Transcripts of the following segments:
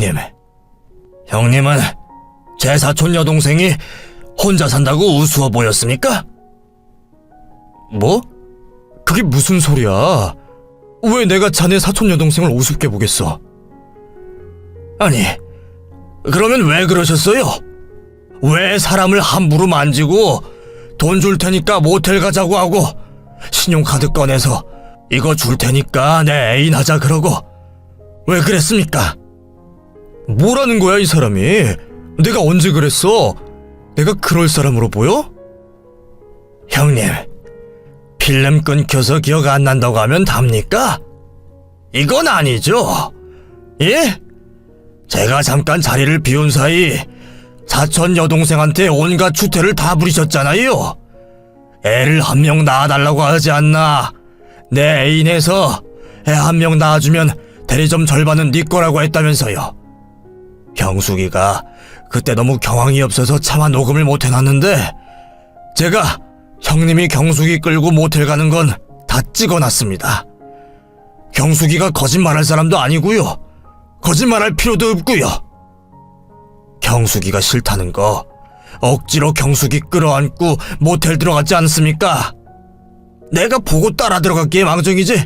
형님, 형님은 제 사촌 여동생이 혼자 산다고 우스워 보였습니까? 뭐? 그게 무슨 소리야? 왜 내가 자네 사촌 여동생을 우습게 보겠어? 아니, 그러면 왜 그러셨어요? 왜 사람을 함부로 만지고 돈 줄 테니까 모텔 가자고 하고 신용카드 꺼내서 이거 줄 테니까 내 애인 하자 그러고 왜 그랬습니까? 뭐라는 거야 이 사람이? 내가 언제 그랬어? 내가 그럴 사람으로 보여? 형님, 필름 끊겨서 기억 안 난다고 하면 답니까? 이건 아니죠. 예? 제가 잠깐 자리를 비운 사이 사촌 여동생한테 온갖 추태를 다 부리셨잖아요. 애를 한 명 낳아달라고 하지 않나. 내 애인에서 애 한 명 낳아주면 대리점 절반은 네 거라고 했다면서요. 경숙이가 그때 너무 경황이 없어서 차마 녹음을 못 해놨는데 제가 형님이 경숙이 끌고 모텔 가는 건 다 찍어놨습니다. 경숙이가 거짓말할 사람도 아니고요. 거짓말할 필요도 없고요. 경숙이가 싫다는 거 억지로 경숙이 끌어안고 모텔 들어갔지 않습니까? 내가 보고 따라 들어갔기에 망정이지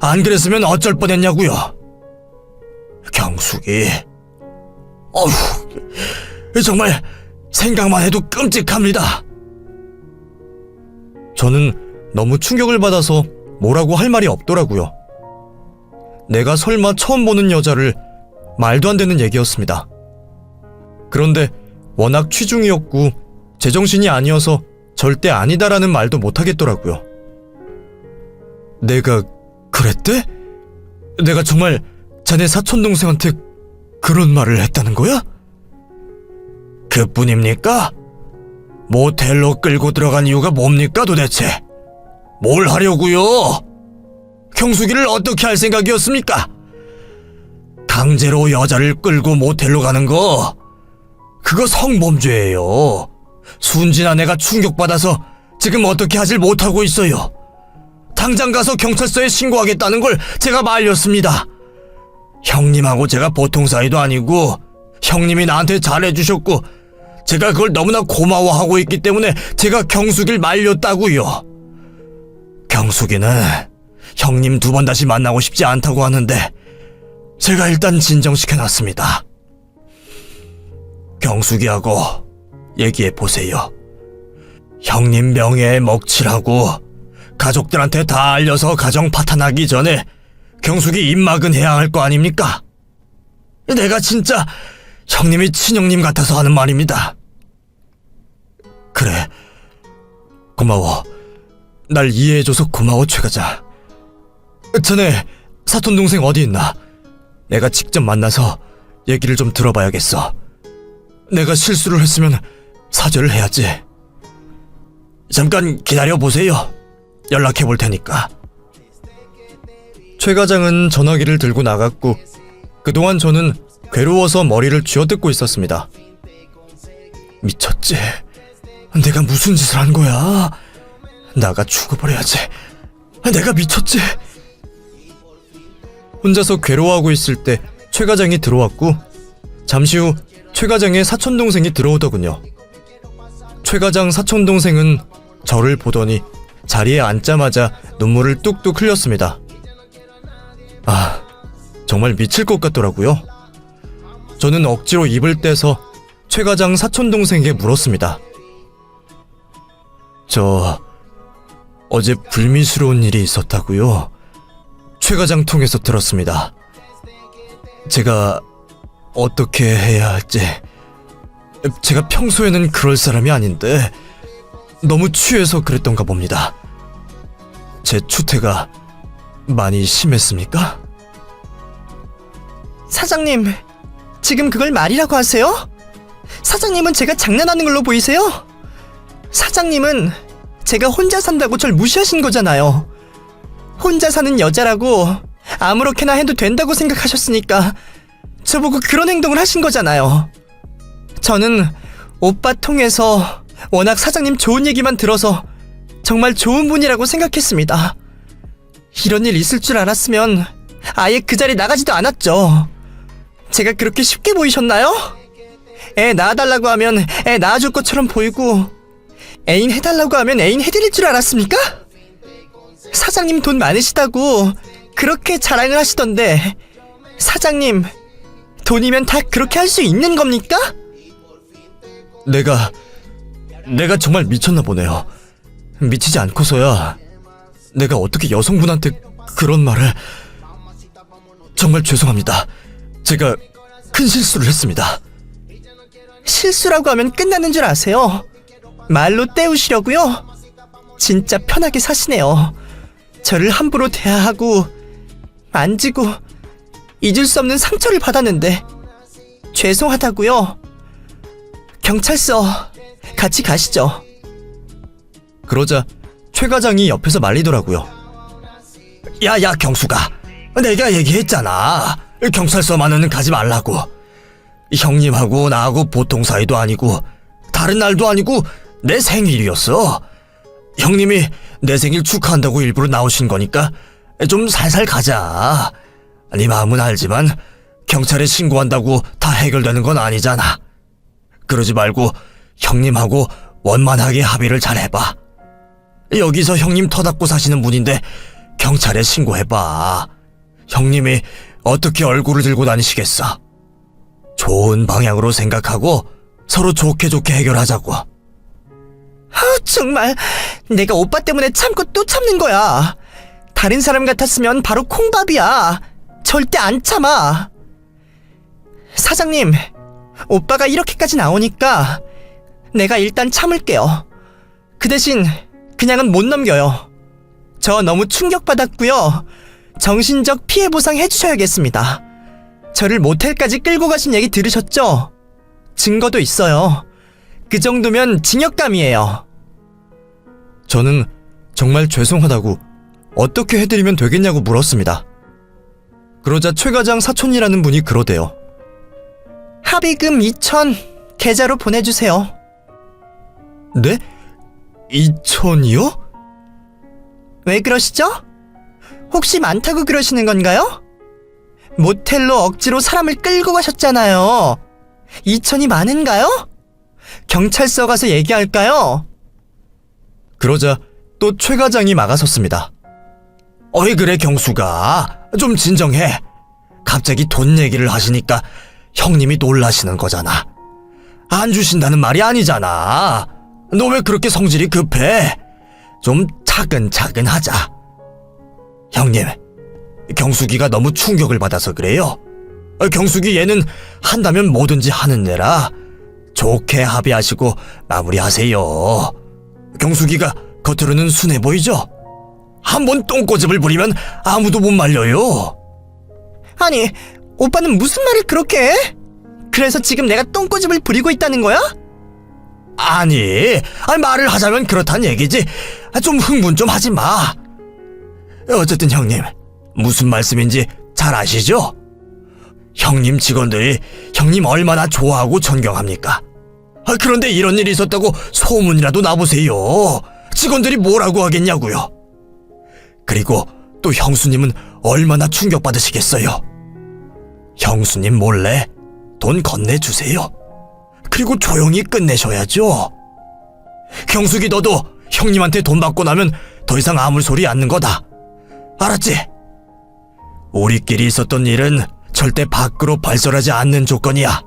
안 그랬으면 어쩔 뻔했냐고요. 경숙이 어휴 정말 생각만 해도 끔찍합니다. 저는 너무 충격을 받아서 뭐라고 할 말이 없더라고요. 내가 설마 처음 보는 여자를 말도 안 되는 얘기였습니다. 그런데 워낙 취중이었고 제정신이 아니어서 절대 아니다라는 말도 못하겠더라고요. 내가 그랬대? 내가 정말 자네 사촌동생한테 그런 말을 했다는 거야? 그뿐입니까? 모텔로 끌고 들어간 이유가 뭡니까 도대체? 뭘 하려고요? 경숙이를 어떻게 할 생각이었습니까? 강제로 여자를 끌고 모텔로 가는 거 그거 성범죄예요. 순진한 애가 충격받아서 지금 어떻게 하질 못하고 있어요. 당장 가서 경찰서에 신고하겠다는 걸 제가 말렸습니다. 형님하고 제가 보통 사이도 아니고 형님이 나한테 잘해주셨고 제가 그걸 너무나 고마워하고 있기 때문에 제가 경숙이를 말렸다고요. 경숙이는 형님 두 번 다시 만나고 싶지 않다고 하는데 제가 일단 진정시켜놨습니다. 경숙이하고 얘기해 보세요. 형님 명예에 먹칠하고 가족들한테 다 알려서 가정 파탄하기 전에 경숙이 입막은 해야 할 거 아닙니까? 내가 진짜 형님이 친형님 같아서 하는 말입니다. 그래. 고마워. 날 이해해줘서 고마워, 최가자. 전에 사촌 동생 어디 있나? 내가 직접 만나서 얘기를 좀 들어봐야겠어. 내가 실수를 했으면 사죄를 해야지. 잠깐 기다려 보세요. 연락해 볼 테니까. 최 과장은 전화기를 들고 나갔고 그동안 저는 괴로워서 머리를 쥐어뜯고 있었습니다. 미쳤지? 내가 무슨 짓을 한 거야? 나가 죽어버려야지. 내가 미쳤지? 혼자서 괴로워하고 있을 때 최 과장이 들어왔고 잠시 후 최 과장의 사촌 동생이 들어오더군요. 최 과장 사촌 동생은 저를 보더니 자리에 앉자마자 눈물을 뚝뚝 흘렸습니다. 아, 정말 미칠 것 같더라고요. 저는 억지로 입을 떼서 최 과장 사촌 동생에게 물었습니다. 저 어제 불미스러운 일이 있었다고요. 최 과장 통해서 들었습니다. 제가 어떻게 해야 할지 제가 평소에는 그럴 사람이 아닌데 너무 취해서 그랬던가 봅니다. 제 추태가 많이 심했습니까? 사장님, 지금 그걸 말이라고 하세요? 사장님은 제가 장난하는 걸로 보이세요? 사장님은 제가 혼자 산다고 절 무시하신 거잖아요. 혼자 사는 여자라고 아무렇게나 해도 된다고 생각하셨으니까 저보고 그런 행동을 하신 거잖아요. 저는 오빠 통해서 워낙 사장님 좋은 얘기만 들어서 정말 좋은 분이라고 생각했습니다. 이런 일 있을 줄 알았으면 아예 그 자리 나가지도 않았죠. 제가 그렇게 쉽게 보이셨나요? 애 낳아달라고 하면 애 낳아줄 것처럼 보이고 애인 해달라고 하면 애인 해드릴 줄 알았습니까? 사장님 돈 많으시다고 그렇게 자랑을 하시던데 사장님 돈이면 다 그렇게 할 수 있는 겁니까? 내가 내가 정말 미쳤나 보네요. 미치지 않고서야 내가 어떻게 여성분한테 그런 말을 정말 죄송합니다. 제가 큰 실수를 했습니다. 실수라고 하면 끝나는 줄 아세요? 말로 때우시려고요? 진짜 편하게 사시네요. 저를 함부로 대하고 만지고 잊을 수 없는 상처를 받았는데 죄송하다고요. 경찰서 같이 가시죠. 그러자 최 과장이 옆에서 말리더라고요. 야야 경수가 내가 얘기했잖아. 경찰서만은 가지 말라고. 형님하고 나하고 보통 사이도 아니고 다른 날도 아니고 내 생일이었어. 형님이 내 생일 축하한다고 일부러 나오신 거니까 좀 살살 가자. 네 마음은 알지만 경찰에 신고한다고 다 해결되는 건 아니잖아. 그러지 말고 형님하고 원만하게 합의를 잘 해봐. 여기서 형님 터닫고 사시는 분인데 경찰에 신고해봐. 형님이 어떻게 얼굴을 들고 다니시겠어? 좋은 방향으로 생각하고 서로 좋게 좋게 해결하자고. 아, 정말 내가 오빠 때문에 참고 또 참는 거야. 다른 사람 같았으면 바로 콩밥이야. 절대 안 참아. 사장님, 오빠가 이렇게까지 나오니까 내가 일단 참을게요. 그 대신 그냥은 못 넘겨요. 저 너무 충격받았고요. 정신적 피해 보상 해주셔야겠습니다. 저를 모텔까지 끌고 가신 얘기 들으셨죠? 증거도 있어요. 그 정도면 징역감이에요. 저는 정말 죄송하다고 어떻게 해드리면 되겠냐고 물었습니다. 그러자 최 과장 사촌이라는 분이 그러대요. 합의금 2천 계좌로 보내주세요. 네? 2천이요? 왜 그러시죠? 혹시 많다고 그러시는 건가요? 모텔로 억지로 사람을 끌고 가셨잖아요. 2천이 많은가요? 경찰서 가서 얘기할까요? 그러자 또 최 과장이 막아섰습니다. 어이 그래 경수가 좀 진정해. 갑자기 돈 얘기를 하시니까 형님이 놀라시는 거잖아. 안 주신다는 말이 아니잖아. 너 왜 그렇게 성질이 급해? 좀 차근차근 하자. 형님, 경숙이가 너무 충격을 받아서 그래요. 어, 경숙이 얘는 한다면 뭐든지 하는 애라 좋게 합의하시고 마무리하세요. 경숙이가 겉으로는 순해 보이죠? 한번 똥꼬집을 부리면 아무도 못 말려요. 아니, 오빠는 무슨 말을 그렇게 해? 그래서 지금 내가 똥꼬집을 부리고 있다는 거야? 아니, 아니, 말을 하자면 그렇단 얘기지. 아, 좀 흥분 좀 하지 마. 어쨌든 형님, 무슨 말씀인지 잘 아시죠? 형님 직원들이 형님 얼마나 좋아하고 존경합니까? 아, 그런데 이런 일이 있었다고 소문이라도 나보세요. 직원들이 뭐라고 하겠냐고요. 그리고 또 형수님은 얼마나 충격받으시겠어요. 형수님 몰래 돈 건네주세요. 그리고 조용히 끝내셔야죠. 경숙이 너도 형님한테 돈 받고 나면 더 이상 아무 소리 않는 거다. 알았지? 우리끼리 있었던 일은 절대 밖으로 발설하지 않는 조건이야.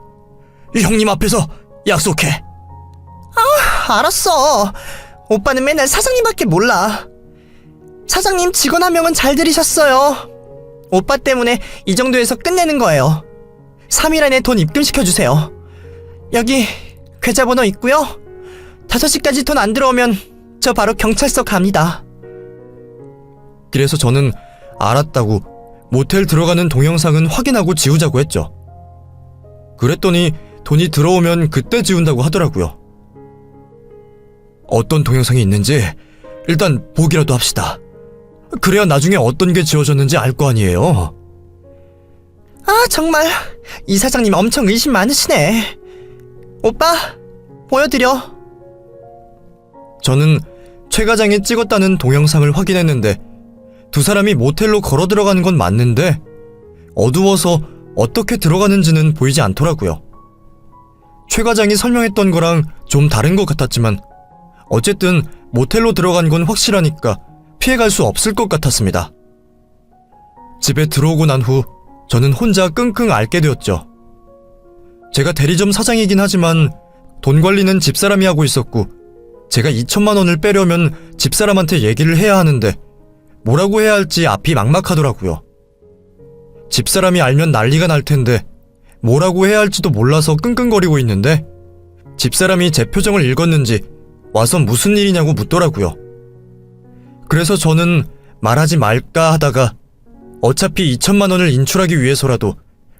형님 앞에서 약속해. 알았어. 오빠는 맨날 사장님밖에 몰라. 사장님 직원 한 명은 잘 들이셨어요. 오빠 때문에 이 정도에서 끝내는 거예요. 3일 안에 돈 입금시켜주세요. 여기 계좌번호 있고요. 5시까지 돈 안 들어오면 저 바로 경찰서 갑니다. 그래서 저는 알았다고 모텔 들어가는 동영상은 확인하고 지우자고 했죠. 그랬더니 돈이 들어오면 그때 지운다고 하더라고요. 어떤 동영상이 있는지 일단 보기라도 합시다. 그래야 나중에 어떤 게 지워졌는지 알 거 아니에요. 아, 정말. 이 사장님 엄청 의심 많으시네. 오빠, 보여드려. 저는 최 과장이 찍었다는 동영상을 확인했는데 두 사람이 모텔로 걸어 들어가는 건 맞는데 어두워서 어떻게 들어가는지는 보이지 않더라고요. 최 과장이 설명했던 거랑 좀 다른 것 같았지만 어쨌든 모텔로 들어간 건 확실하니까 피해갈 수 없을 것 같았습니다. 집에 들어오고 난 후 저는 혼자 끙끙 앓게 되었죠. 제가 대리점 사장이긴 하지만 돈 관리는 집사람이 하고 있었고 제가 2천만 원을 빼려면 집사람한테 얘기를 해야 하는데 뭐라고 해야 할지 앞이 막막하더라고요. 집사람이 알면 난리가 날 텐데 뭐라고 해야 할지도 몰라서 끙끙거리고 있는데 집사람이 제 표정을 읽었는지 와서 무슨 일이냐고 묻더라고요. 그래서 저는 말하지 말까 하다가 어차피 2천만 원을 인출하기 위해서라도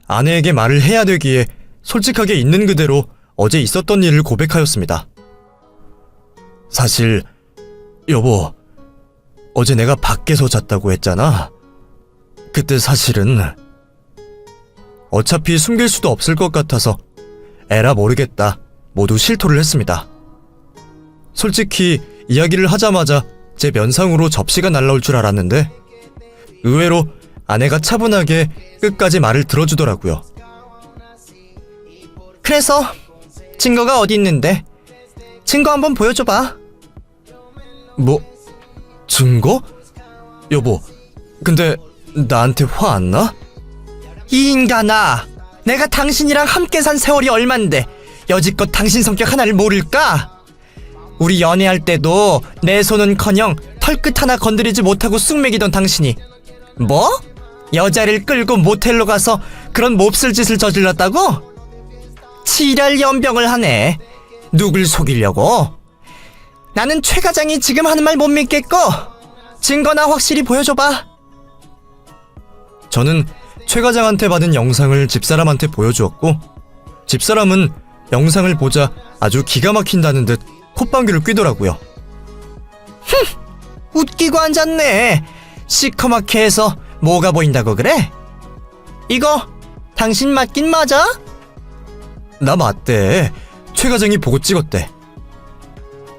아내에게 말을 해야 되기에 솔직하게 있는 그대로 어제 있었던 일을 고백하였습니다. 사실 여보 어제 내가 밖에서 잤다고 했잖아. 그때 사실은 어차피 숨길 수도 없을 것 같아서 에라 모르겠다 모두 실토를 했습니다. 솔직히 이야기를 하자마자 제 면상으로 접시가 날라올 줄 알았는데 의외로 아내가 차분하게 끝까지 말을 들어주더라고요. 그래서 증거가 어디 있는데? 증거 한번 보여줘봐. 뭐 증거? 여보, 근데 나한테 화 안 나? 이 인간아, 내가 당신이랑 함께 산 세월이 얼만데 여지껏 당신 성격 하나를 모를까? 우리 연애할 때도 내 손은커녕 털끝 하나 건드리지 못하고 쑥맥이던 당신이 뭐? 여자를 끌고 모텔로 가서 그런 몹쓸 짓을 저질렀다고? 지랄 연병을 하네. 누굴 속이려고? 나는 최 과장이 지금 하는 말 못 믿겠고 증거나 확실히 보여줘봐. 저는 최 과장한테 받은 영상을 집사람한테 보여주었고 집사람은 영상을 보자 아주 기가 막힌다는 듯 콧방귀를 뀌더라고요. 웃기고 앉았네. 시커멓게 해서 뭐가 보인다고 그래? 이거 당신 맞긴 맞아? 나 맞대. 최 과장이 보고 찍었대.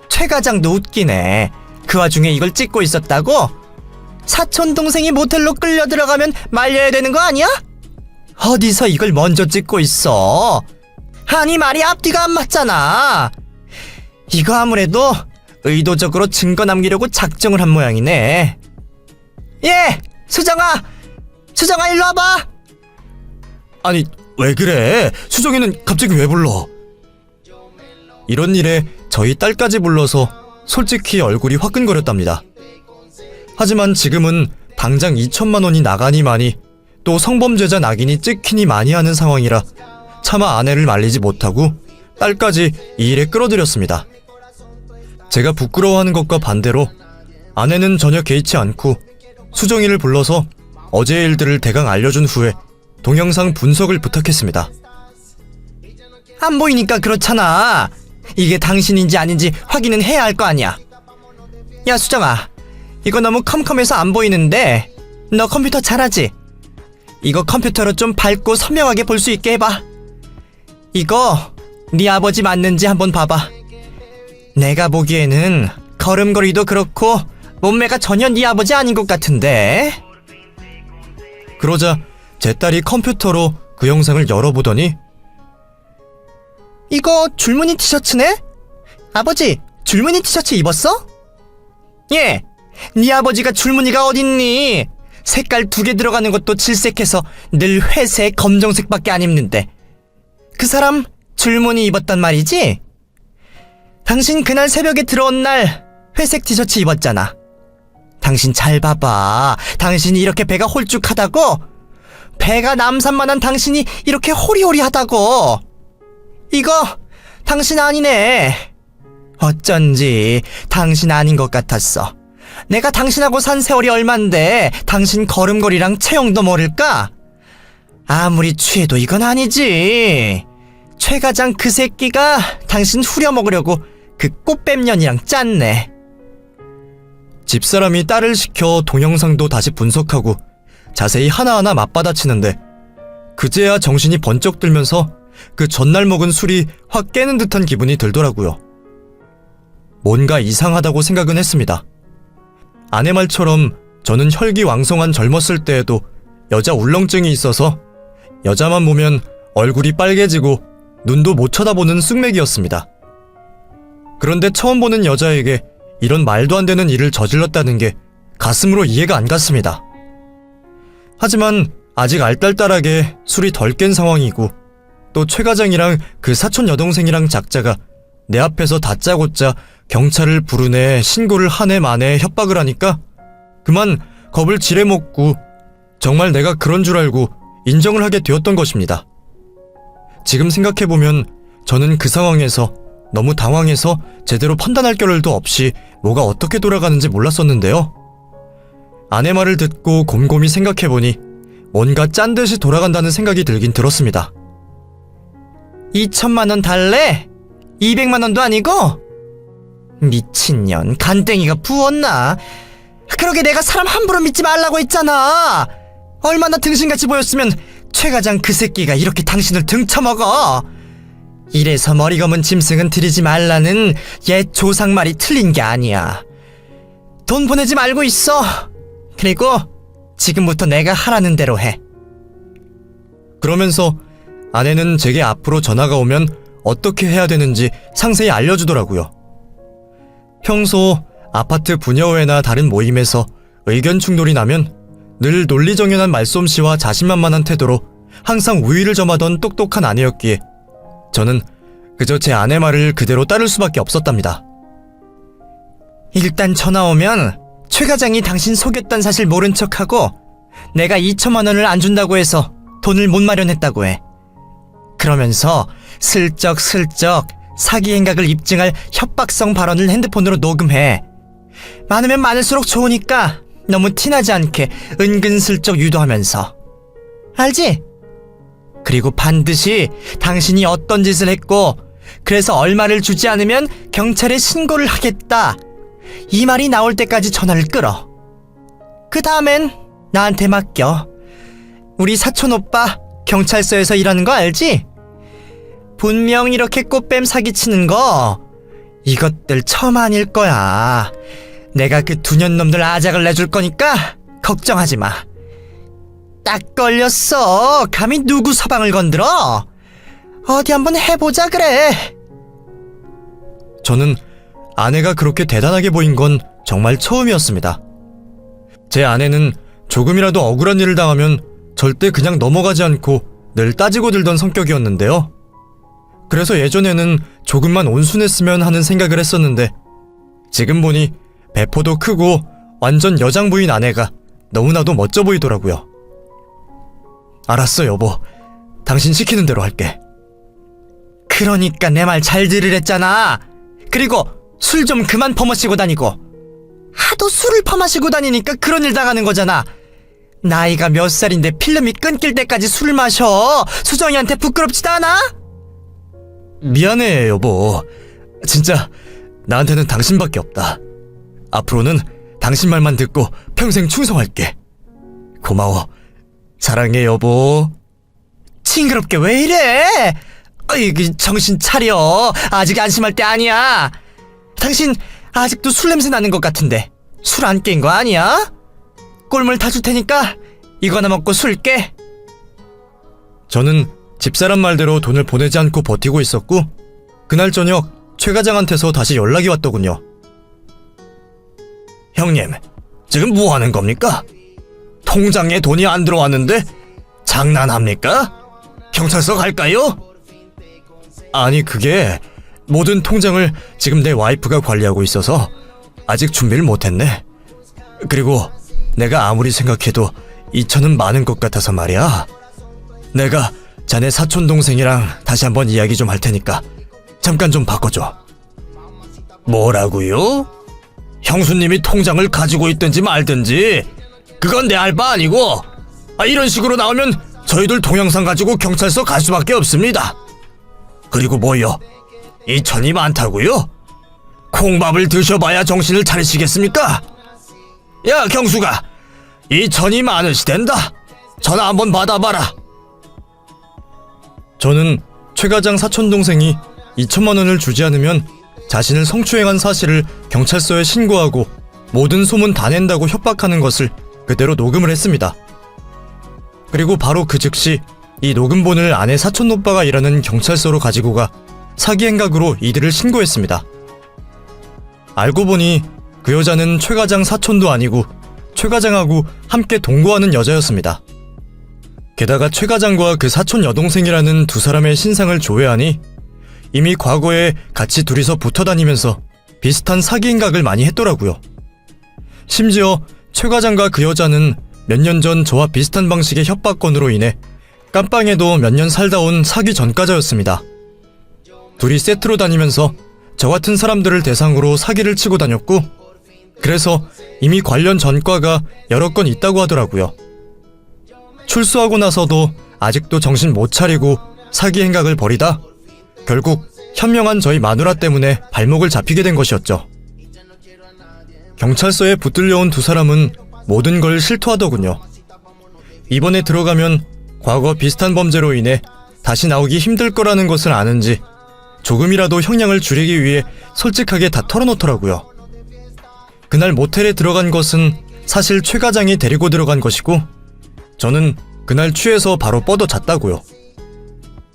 최 과장도 웃기네. 그 와중에 이걸 찍고 있었다고? 사촌 동생이 모텔로 끌려 들어가면 말려야 되는 거 아니야? 어디서 이걸 먼저 찍고 있어? 아니 말이 앞뒤가 안 맞잖아. 이거 아무래도 의도적으로 증거 남기려고 작정을 한 모양이네. 예, 수정아, 수정아 일로 와봐. 아니 왜 그래? 수정이는 갑자기 왜 불러? 이런 일에 저희 딸까지 불러서 솔직히 얼굴이 화끈거렸답니다. 하지만 지금은 당장 2천만 원이 나가니마니 또 성범죄자 낙인이 찍히니 많이 하는 상황이라 차마 아내를 말리지 못하고 딸까지 이 일에 끌어들였습니다. 제가 부끄러워하는 것과 반대로 아내는 전혀 개의치 않고 수정이를 불러서 어제의 일들을 대강 알려준 후에 동영상 분석을 부탁했습니다. 안 보이니까 그렇잖아. 이게 당신인지 아닌지 확인은 해야 할 거 아니야. 야, 수정아. 이거 너무 컴컴해서 안 보이는데, 너 컴퓨터 잘하지? 이거 컴퓨터로 좀 밝고 선명하게 볼 수 있게 해봐. 이거, 네 아버지 맞는지 한번 봐봐. 내가 보기에는 걸음걸이도 그렇고, 몸매가 전혀 네 아버지 아닌 것 같은데? 그러자 제 딸이 컴퓨터로 그 영상을 열어보더니 이거 줄무늬 티셔츠네? 아버지, 줄무늬 티셔츠 입었어? 예, 네 아버지가 줄무늬가 어딨니? 색깔 두 개 들어가는 것도 질색해서 늘 회색, 검정색밖에 안 입는데. 그 사람 줄무늬 입었단 말이지? 당신 그날 새벽에 들어온 날 회색 티셔츠 입었잖아. 당신 잘 봐봐. 당신이 이렇게 배가 홀쭉하다고? 배가 남산만한 당신이 이렇게 호리호리하다고. 이거 당신 아니네. 어쩐지 당신 아닌 것 같았어. 내가 당신하고 산 세월이 얼만데 당신 걸음걸이랑 체형도 모를까? 아무리 취해도 이건 아니지. 최 과장 그 새끼가 당신 후려먹으려고 그 꽃뱀년이랑 짰네. 집사람이 딸을 시켜 동영상도 다시 분석하고 자세히 하나하나 맞받아치는데 그제야 정신이 번쩍 들면서 그 전날 먹은 술이 확 깨는 듯한 기분이 들더라고요. 뭔가 이상하다고 생각은 했습니다. 아내 말처럼 저는 혈기왕성한 젊었을 때에도 여자 울렁증이 있어서 여자만 보면 얼굴이 빨개지고 눈도 못 쳐다보는 쑥맥이었습니다. 그런데 처음 보는 여자에게 이런 말도 안 되는 일을 저질렀다는 게 가슴으로 이해가 안 갔습니다. 하지만 아직 알딸딸하게 술이 덜 깬 상황이고 또 최 과장이랑 그 사촌 여동생이랑 작자가 내 앞에서 다짜고짜 경찰을 부르네 신고를 한 해 만에 협박을 하니까 그만 겁을 지레먹고 정말 내가 그런 줄 알고 인정을 하게 되었던 것입니다. 지금 생각해보면 저는 그 상황에서 너무 당황해서 제대로 판단할 겨를도 없이 뭐가 어떻게 돌아가는지 몰랐었는데요. 아내 말을 듣고 곰곰이 생각해보니 뭔가 짠 듯이 돌아간다는 생각이 들긴 들었습니다. 2천만 원 달래? 200만 원도 아니고? 미친년, 간땡이가 부었나? 그러게 내가 사람 함부로 믿지 말라고 했잖아! 얼마나 등신같이 보였으면 최 과장 그 새끼가 이렇게 당신을 등쳐먹어! 이래서 머리 검은 짐승은 들이지 말라는 옛 조상 말이 틀린 게 아니야. 돈 보내지 말고 있어! 그리고 지금부터 내가 하라는 대로 해. 그러면서 아내는 제게 앞으로 전화가 오면 어떻게 해야 되는지 상세히 알려주더라고요. 평소 아파트 분여회나 다른 모임에서 의견 충돌이 나면 늘 논리정연한 말솜씨와 자신만만한 태도로 항상 우위를 점하던 똑똑한 아내였기에 저는 그저 제 아내 말을 그대로 따를 수밖에 없었답니다. 일단 전화 오면 최 과장이 당신 속였던 사실 모른 척하고 내가 2천만 원을 안 준다고 해서 돈을 못 마련했다고 해. 그러면서 슬쩍 슬쩍 사기 행각을 입증할 협박성 발언을 핸드폰으로 녹음해. 많으면 많을수록 좋으니까 너무 티나지 않게 은근슬쩍 유도하면서. 알지? 그리고 반드시 당신이 어떤 짓을 했고 그래서 얼마를 주지 않으면 경찰에 신고를 하겠다. 이 말이 나올 때까지 전화를 끌어. 그 다음엔 나한테 맡겨. 우리 사촌 오빠 경찰서에서 일하는 거 알지? 분명 이렇게 꽃뱀 사기치는 거 이것들 처음 아닐 거야. 내가 그 두년 놈들 아작을 내줄 거니까 걱정하지 마. 딱 걸렸어. 감히 누구 서방을 건드려? 어디 한번 해보자 그래. 저는 아내가 그렇게 대단하게 보인 건 정말 처음이었습니다. 제 아내는 조금이라도 억울한 일을 당하면 절대 그냥 넘어가지 않고 늘 따지고 들던 성격이었는데요. 그래서 예전에는 조금만 온순했으면 하는 생각을 했었는데 지금 보니 배포도 크고 완전 여장부인 아내가 너무나도 멋져 보이더라고요. 알았어, 여보. 당신 시키는 대로 할게. 그러니까 내 말 잘 들으랬잖아. 그리고 술 좀 그만 퍼마시고 다니고. 하도 술을 퍼마시고 다니니까 그런 일 당하는 거잖아. 나이가 몇 살인데 필름이 끊길 때까지 술을 마셔. 수정이한테 부끄럽지도 않아? 미안해, 여보. 진짜 나한테는 당신밖에 없다. 앞으로는 당신 말만 듣고 평생 충성할게. 고마워. 사랑해, 여보. 징그럽게 왜 이래? 어이, 그 정신 차려. 아직 안심할 때 아니야. 당신 아직도 술 냄새 나는 것 같은데 술 안 깬 거 아니야? 꿀물 타줄 테니까 이거나 먹고 술 깨. 저는 집사람 말대로 돈을 보내지 않고 버티고 있었고, 그날 저녁 최 과장한테서 다시 연락이 왔더군요. 형님, 지금 뭐 하는 겁니까? 통장에 돈이 안 들어왔는데 장난합니까? 경찰서 갈까요? 아니, 그게 모든 통장을 지금 내 와이프가 관리하고 있어서 아직 준비를 못했네. 그리고 내가 아무리 생각해도 2천은 많은 것 같아서 말이야. 내가 자네 사촌 동생이랑 다시 한번 이야기 좀 할 테니까 잠깐 좀 바꿔줘. 뭐라고요? 형수님이 통장을 가지고 있든지 말든지 그건 내 알 바 아니고 아, 이런 식으로 나오면 저희들 동영상 가지고 경찰서 갈 수밖에 없습니다. 그리고 뭐요? 이천이 많다고요? 콩밥을 드셔봐야 정신을 차리시겠습니까? 야 경수가 이천이 많으시댄다. 전화 한번 받아봐라. 저는 최 과장 사촌 동생이 2천만 원을 주지 않으면 자신을 성추행한 사실을 경찰서에 신고하고 모든 소문 다 낸다고 협박하는 것을 그대로 녹음을 했습니다. 그리고 바로 그 즉시 이 녹음본을 아내 사촌 오빠가 일하는 경찰서로 가지고 가 사기 행각으로 이들을 신고했습니다. 알고 보니 그 여자는 최 과장 사촌도 아니고 최 과장하고 함께 동거하는 여자였습니다. 게다가 최 과장과 그 사촌 여동생이라는 두 사람의 신상을 조회하니 이미 과거에 같이 둘이서 붙어 다니면서 비슷한 사기 행각을 많이 했더라고요. 심지어 최 과장과 그 여자는 몇 년 전 저와 비슷한 방식의 협박건으로 인해 깜빵에도 몇 년 살다 온 사기 전과자였습니다. 둘이 세트로 다니면서 저 같은 사람들을 대상으로 사기를 치고 다녔고, 그래서 이미 관련 전과가 여러 건 있다고 하더라고요. 출소하고 나서도 아직도 정신 못 차리고 사기 행각을 벌이다 결국 현명한 저희 마누라 때문에 발목을 잡히게 된 것이었죠. 경찰서에 붙들려온 두 사람은 모든 걸 실토하더군요. 이번에 들어가면 과거 비슷한 범죄로 인해 다시 나오기 힘들 거라는 것을 아는지 조금이라도 형량을 줄이기 위해 솔직하게 다 털어놓더라고요. 그날 모텔에 들어간 것은 사실 최 과장이 데리고 들어간 것이고 저는 그날 취해서 바로 뻗어 잤다고요.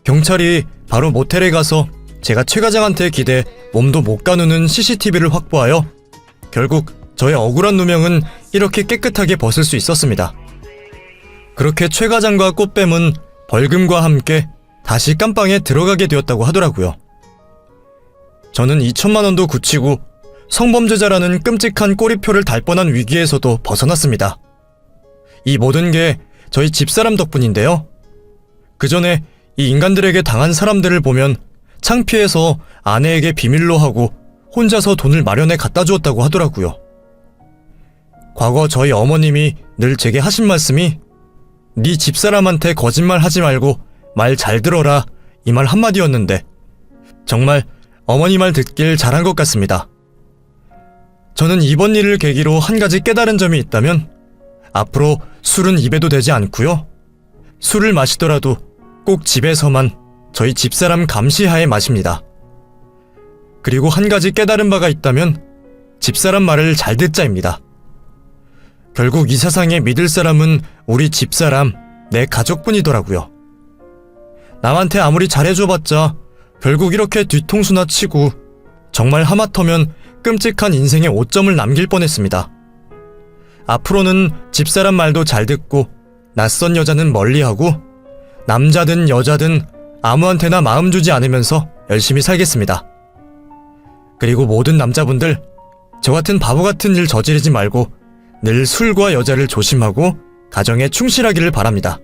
경찰이 바로 모텔에 가서 제가 최 과장한테 기대 몸도 못 가누는 CCTV를 확보하여 결국 저의 억울한 누명은 이렇게 깨끗하게 벗을 수 있었습니다. 그렇게 최 과장과 꽃뱀은 벌금과 함께 다시 깜빵에 들어가게 되었다고 하더라고요. 저는 2천만 원도 굳히고 성범죄자라는 끔찍한 꼬리표를 달 뻔한 위기에서도 벗어났습니다. 이 모든 게 저희 집사람 덕분인데요. 그 전에 이 인간들에게 당한 사람들을 보면 창피해서 아내에게 비밀로 하고 혼자서 돈을 마련해 갖다 주었다고 하더라고요. 과거 저희 어머님이 늘 제게 하신 말씀이 네 집사람한테 거짓말 하지 말고 말 잘 들어라 이 말 한마디였는데 정말 어머니 말 듣길 잘한 것 같습니다. 저는 이번 일을 계기로 한 가지 깨달은 점이 있다면 앞으로 술은 입에도 대지 않고요. 술을 마시더라도 꼭 집에서만 저희 집사람 감시하에 마십니다. 그리고 한 가지 깨달은 바가 있다면 집사람 말을 잘 듣자입니다. 결국 이 세상에 믿을 사람은 우리 집사람, 내 가족뿐이더라고요. 남한테 아무리 잘해줘봤자 결국 이렇게 뒤통수나 치고 정말 하마터면 끔찍한 인생의 오점을 남길 뻔했습니다. 앞으로는 집사람 말도 잘 듣고 낯선 여자는 멀리하고 남자든 여자든 아무한테나 마음 주지 않으면서 열심히 살겠습니다. 그리고 모든 남자분들 저 같은 바보 같은 일 저지르지 말고 늘 술과 여자를 조심하고 가정에 충실하기를 바랍니다.